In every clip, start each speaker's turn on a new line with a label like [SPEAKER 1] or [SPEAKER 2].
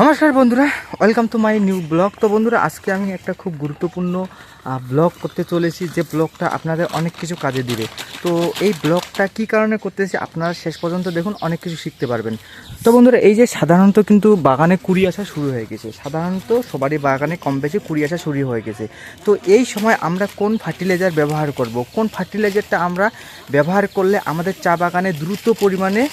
[SPEAKER 1] নমস্কার বন্ধুরা welcome to my new blog তো বন্ধুরা, আজকে আমি একটা খুব গুরুত্বপূর্ণ ব্লগ করতে চলেছি, যে ব্লগটা আপনাদের অনেক কিছু কাজে দিবে। তো এই ব্লগটা কি কারণে করতেছি আপনারা শেষ পর্যন্ত দেখুন, অনেক কিছু শিখতে পারবেন। তো বন্ধুরা, এই যে সাধারণত কিন্তু বাগানে কুড়ি আসা শুরু হয়ে গেছে। সাধারণত সবারই বাগানে কম বেশি কুড়ি আসা শুরু হয়ে গেছে। তো এই সময় আমরা কোন ফার্টিলাইজার ব্যবহার করব? কোন ফার্টিলাইজারটা আমরা ব্যবহার করলে আমাদের চা বাগানে দ্রুত পরিমাণে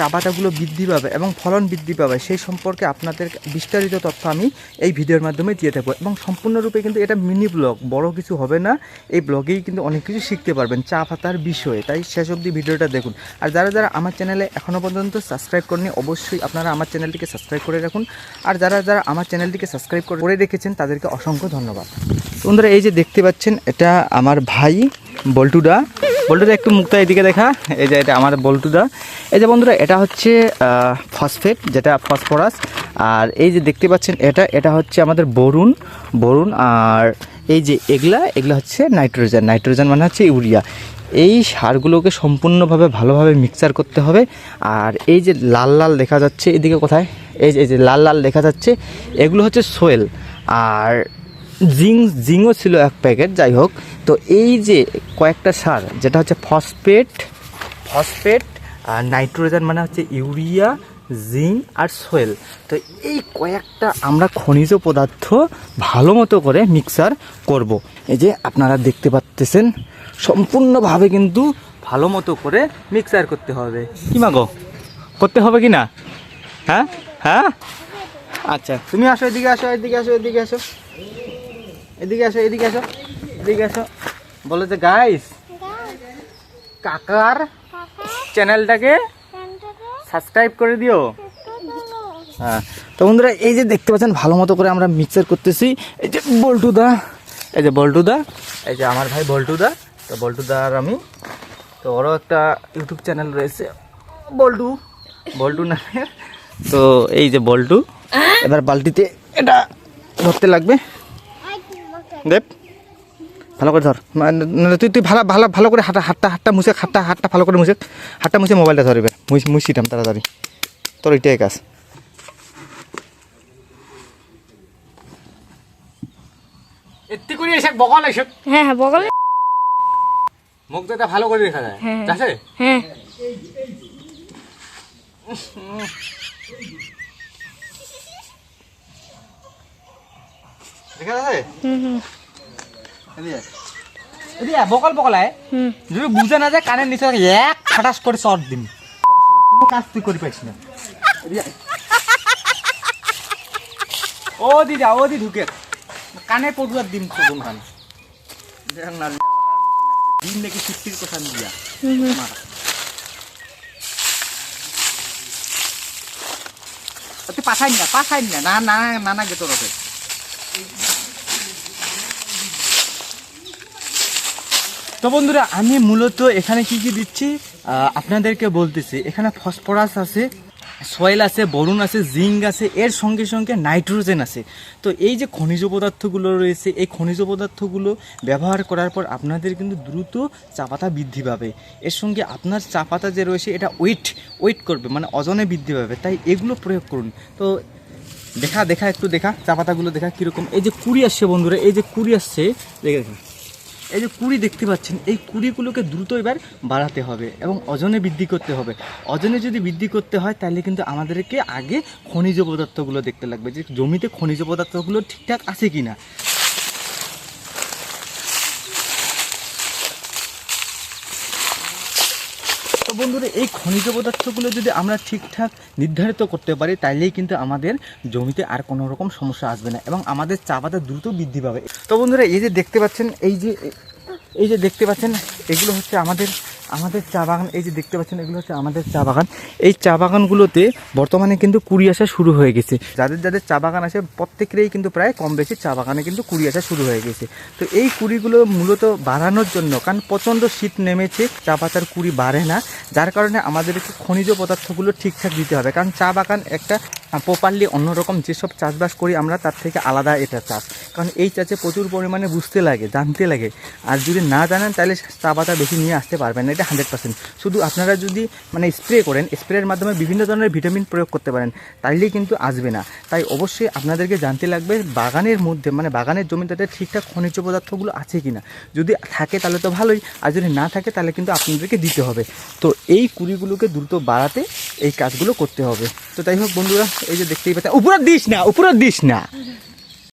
[SPEAKER 1] চা পাতাগুলো বৃদ্ধি পাবে এবং ফলন বৃদ্ধি পাবে, সেই সম্পর্কে আপনাদের বিস্তারিত তথ্য আমি এই ভিডিওর মাধ্যমে দিয়ে থাকব। এবং সম্পূর্ণরূপে কিন্তু এটা মিনি ব্লগ, বড় কিছু হবে না। এই ব্লগেই কিন্তু অনেক কিছু শিখতে পারবেন চা পাতার বিষয়ে। তাই শেষ অবধি ভিডিওটা দেখুন। আর যারা যারা আমার চ্যানেলে এখনও পর্যন্ত সাবস্ক্রাইব করেনি অবশ্যই আপনারা আমার চ্যানেলটিকে সাবস্ক্রাইব করে রাখুন। আর যারা যারা আমার চ্যানেলটিকে সাবস্ক্রাইব করে রেখেছেন, তাদেরকে অসংখ্য ধন্যবাদ। বন্ধুরা, এই যে দেখতে পাচ্ছেন, এটা আমার ভাই বল্টুদা। বল্টুদা, একটু মুক্তা এদিকে দেখা। এই যে এটা আমার বল্টুদা। এই যে বন্ধুরা, এটা হচ্ছে ফসফেট যেটা ফসফরাস আর এই যে দেখতে পাচ্ছেন এটা এটা হচ্ছে আমাদের বরুণ। বরুণ আর এই যে এগুলা এগুলা হচ্ছে নাইট্রোজেন। নাইট্রোজেন মানে হচ্ছে ইউরিয়া। এই সারগুলোকে সম্পূর্ণভাবে ভালোভাবে মিক্সার করতে হবে। আর এই যে লাল লাল দেখা যাচ্ছে এদিকে কোথায়? এই যে লাল লাল দেখা যাচ্ছে, এগুলো হচ্ছে সোয়েল। আর জিং, জিংও ছিল এক প্যাকেট, যাই হোক। তো এই যে কয়েকটা সার, যেটা হচ্ছে ফসফেট ফসফেট আর নাইট্রোজেন মানে হচ্ছে ইউরিয়া, জিং আর সোয়েল। তো এই কয়েকটা আমরা খনিজ পদার্থ ভালো মতো করে মিক্সার করব। এই যে আপনারা দেখতে পাচ্তেছেন, সম্পূর্ণভাবে কিন্তু ভালো মতো করে মিক্সার করতে হবে। কি মাগো করতে হবে কি না? হ্যাঁ? হ্যাঁ? আচ্ছা তুমি আসো এদিকে আসো এদিকে আসো এদিকে, আসো। এদিকে আসো এদিকে আসো এদিকে আসো। বলো যে গাইস কাকার চ্যানেলটাকে সাবস্ক্রাইব করে দিও। হ্যাঁ তো বন্ধুরা এই যে দেখতে পাচ্ছেন ভালো মতো করে আমরা মিক্সার করতেছি। এই যে বল্টুদা এই যে বল্টুদা এই যে আমার ভাই বল্টুদা তো বল্টুদা আর আমি তো ওরও একটা ইউটিউব চ্যানেল রয়েছে বল্টু বল্টু নামের তো এই যে বল্টু এবার বালতিতে এটা ধরতে লাগবে। দেব ভালো করে ধর। তুই তুই ভালো ভালো ভালো করে হাঁটা হাতটা হাতটা মুছে হাতটা হাতটা ভালো করে মুছে হাতটা মুছে মোবাইলটা ধরবে মুছ মুছিটাম তাড়াতাড়ি। তোর এটাই কাজ। এত্তি করে এসে বকল এসে
[SPEAKER 2] হ্যাঁ হ্যাঁ বগলে।
[SPEAKER 1] মুখ তো ভালো করে দেখা যায়।
[SPEAKER 2] হ্যাঁ। হ্যাঁ।
[SPEAKER 1] দেখা যাচ্ছে বকল যদি বুঝে না যায় কানের নিচে এক খাটাস করে চট দিন কোনো কাজ তুই করি না। ও দিদা ও দি ঢুকে কানে পড়ুয়ার চলুন খান। দিন নাকি কথা দিয়া। তুই পাঠাই না পাঠাই না না না না না গেতো রকে তো বন্ধুরা, আমি মূলত এখানে কি কি দিচ্ছি? আপনাদেরকে বলতেছি, এখানে ফসফরাস আছে, সয়েল আছে, বরুণ আছে, জিঙ্ক আছে, এর সঙ্গে সঙ্গে নাইট্রোজেন আছে। তো এই যে খনিজ পদার্থগুলো রয়েছে, এই খনিজ পদার্থগুলো ব্যবহার করার পর আপনাদের কিন্তু দ্রুত চা পাতা বৃদ্ধি পাবে। এর সঙ্গে আপনার চা পাতা যে রয়েছে, এটা ওয়েট ওয়েট করবে মানে ওজনে বৃদ্ধি পাবে। তাই এগুলো প্রয়োগ করুন। তো দেখা দেখা, একটু দেখা, চা পাতাগুলো দেখা কীরকম। এই যে কুড়ি আসছে বন্ধুরা, এই যে কুড়ি আসছে, দেখে দেখুন। এই যে কুড়ি দেখতে পাচ্ছেন, এই কুড়িগুলোকে দ্রুত এবার বাড়াতে হবে এবং ওজনে বৃদ্ধি করতে হবে। ওজনে যদি বৃদ্ধি করতে হয়, তাহলে কিন্তু আমাদেরকে আগে খনিজ পদার্থগুলো দেখতে লাগবে যে জমিতে খনিজ পদার্থগুলো ঠিকঠাক আছে কি না তো বন্ধুরা, এই খনিজ পদার্থগুলো যদি আমরা ঠিকঠাক নির্ধারিত করতে পারি, তাইলেই কিন্তু আমাদের জমিতে আর কোনো রকম সমস্যা আসবে না এবং আমাদের চা দ্রুত বৃদ্ধি পাবে। তো বন্ধুরা, এই যে দেখতে পাচ্ছেন, এই যে এই যে দেখতে পাচ্ছেন, এগুলো হচ্ছে আমাদের আমাদের চা বাগান। এই যে দেখতে পাচ্ছেন, এগুলো হচ্ছে আমাদের চা বাগান। এই চা বাগানগুলোতে বর্তমানে কিন্তু কুড়ি আসা শুরু হয়ে গেছে। যাদের যাদের চা বাগান আছে, প্রত্যেকেরই কিন্তু প্রায় কম বেশি চা বাগানে কিন্তু কুড়ি আসা শুরু হয়ে গেছে। তো এই কুড়িগুলো মূলত বাড়ানোর জন্য, কারণ প্রচণ্ড শীত নেমেছে, চা পাতার কুড়ি বাড়ে না। যার কারণে আমাদেরকে খনিজ পদার্থগুলো ঠিকঠাক দিতে হবে। কারণ চা বাগান একটা প্রপারলি অন্যরকম যেসব চাষবাস করি আমরা, তার থেকে আলাদা এটা চাষ। কারণ এই চাষে প্রচুর পরিমাণে বুঝতে লাগে, জানতে লাগে। আর যদি না জানেন, তাহলে চা পাতা বেশি নিয়ে আসতে পারবেন না, এটা হান্ড্রেড পার্সেন্ট শুধু আপনারা যদি মানে স্প্রে করেন স্প্রের মাধ্যমে বিভিন্ন ধরনের ভিটামিন প্রয়োগ করতে পারেন, তাইলেই কিন্তু আসবে না। তাই অবশ্যই আপনাদেরকে জানতে লাগবে, বাগানের মধ্যে মানে বাগানের জমিটাতে ঠিকঠাক খনিজ পদার্থগুলো আছে কি না যদি থাকে, তাহলে তো ভালোই। আর যদি না থাকে, তাহলে কিন্তু আপনাদেরকে দিতে হবে। তো এই কুড়িগুলোকে দ্রুত বাড়াতে এই কাজগুলো করতে হবে। তো তাই হোক বন্ধুরা, এই যে দেখতেই পাচ্ছি উপরে দিস না উপরে দিস না।